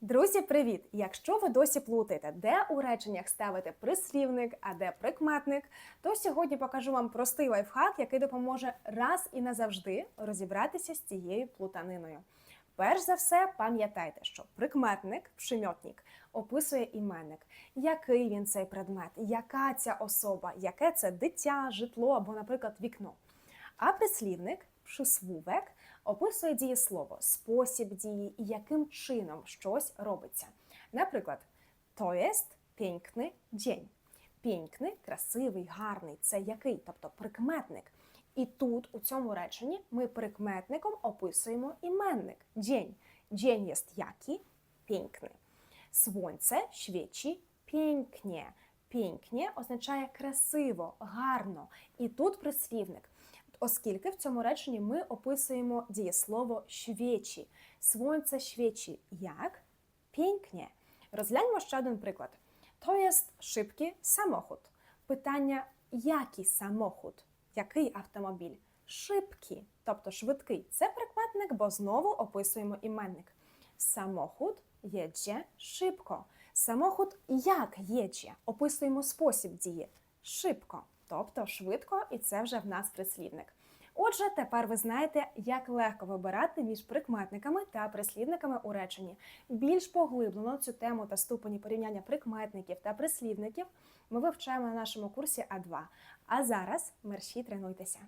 Друзі, привіт! Якщо ви досі плутаєте, де у реченнях ставити прислівник, а де прикметник, то сьогодні покажу вам простий лайфхак, який допоможе раз і назавжди розібратися з цією плутаниною. Перш за все, пам'ятайте, що прикметник, пшемьотник, описує іменник, який він цей предмет, яка ця особа, яке це дитя, житло або, наприклад, вікно. А прислівник, пшисвувек, описує дієслово, спосіб дії і яким чином щось робиться. Наприклад, то єст пінкний день. Пінкний, красивий, гарний це який, тобто прикметник. І тут, у цьому реченні, ми прикметником описуємо іменник день. День єст який пінкний. Сонце świeci pięknie. Pięknie означає красиво, гарно. І тут прислівник. Оскільки в цьому реченні ми описуємо дієслово świeci. Сонце świeci як? Pięknie. Розгляньмо ще один приклад. To jest szybki samochód. Питання, який самохід? Який автомобіль? Шибкі, тобто швидкий. Це прикметник, бо знову описуємо іменник. Samochód jedzie szybko. Samochód як jedzie? Описуємо спосіб дії. Шибко, тобто швидко, і це вже в нас прислівник. Отже, тепер ви знаєте, як легко вибирати між прикметниками та прислівниками у реченні. Більш поглиблено цю тему та ступені порівняння прикметників та прислівників ми вивчаємо на нашому курсі А2. А зараз мерші тренуйтеся.